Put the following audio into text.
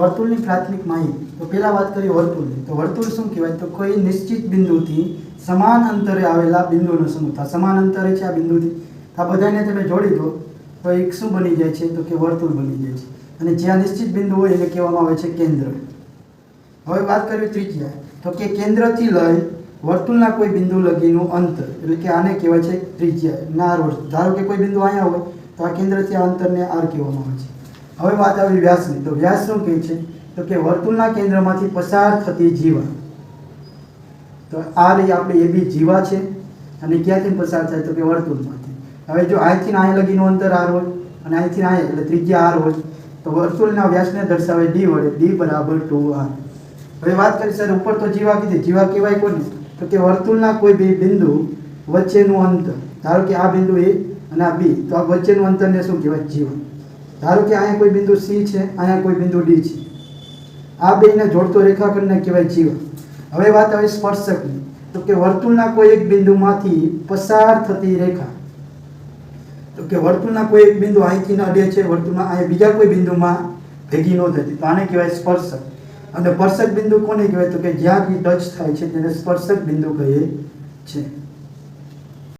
વર્તુળની પ્રાથમિક માહિતી. તો પહેલાં વાત કરીએ વર્તુળની. તો વર્તુળ શું કહેવાય? તો કોઈ નિશ્ચિત બિંદુથી સમાન અંતરે આવેલા બિંદુનો સમૂહ. થાય સમાન અંતરે છે આ બિંદુથી. આ બધાને તમે જોડી દો. તો એક શું બની જાય છે? તો કે વર્તુળ બની જાય છે. અને જ્યાં નિશ્ચિત બિંદુ હોય એને કહેવામાં આવે છે કેન્દ્ર. હવે વાત કરીએ ત્રિજ્યા. તો કે કેન્દ્રથી લઈ વર્તુળના કોઈ બિંદુ લગીનું અંતર. એટલે કે આને કહેવાય છે ત્રિજ્યા. નાર ધારો કે કોઈ બિંદુ અહીંયા હોય, તો આ કેન્દ્રથી આ અંતરને આર કહેવામાં આવે છે. હવે વાત આવી વ્યાસની. તો વ્યાસ શું કહે છે? તો કે વર્તુળના કેન્દ્રમાંથી પસાર થતી જીવા. તો આ રહી આપણે એ બી જીવા છે. અને ક્યાંથી પસાર થાય? તો કે વર્તુળમાંથી. હવે જો અહીંથી અહીં લગીનું અંતર આર હોય, અને અહીંથી અહીં એટલે ત્રિજ્યા આર હોય, તો વર્તુળના વ્યાસને દર્શાવે ડી વડે, ડી બરાબર ટુ આર. હવે વાત કરી સર, ઉપર તો જીવા કીધી. જીવા કહેવાય કોને? તો કે વર્તુળના કોઈ બે બિંદુ વચ્ચેનું અંતર. ધારો કે આ બિંદુ એ અને આ બી. તો આ વચ્ચેનું અંતરને શું કહેવાય? જીવા. ધારો કે અહીંયા કોઈ બિંદુ સી છે, અહીંયા કોઈ બિંદુ ડી છે. આ બેને જોડતો રેખાખંડને કહેવાય જીવ. હવે વાત આવે સ્પર્શકની. તો કે વર્તુળના કોઈ એક બિંદુમાંથી પસાર થતી રેખા. તો કે વર્તુળના કોઈ એક બિંદુ અહીંથી ન અડે છે, વર્તુળમાં અહીં બીજા કોઈ બિંદુમાં ભેગી ન થતી. તો આને કહેવાય સ્પર્શક. અને સ્પર્શક બિંદુ કોને કહેવાય? તો કે જ્યાં બી ટચ થાય છે, તેને સ્પર્શક બિંદુ કહે છે.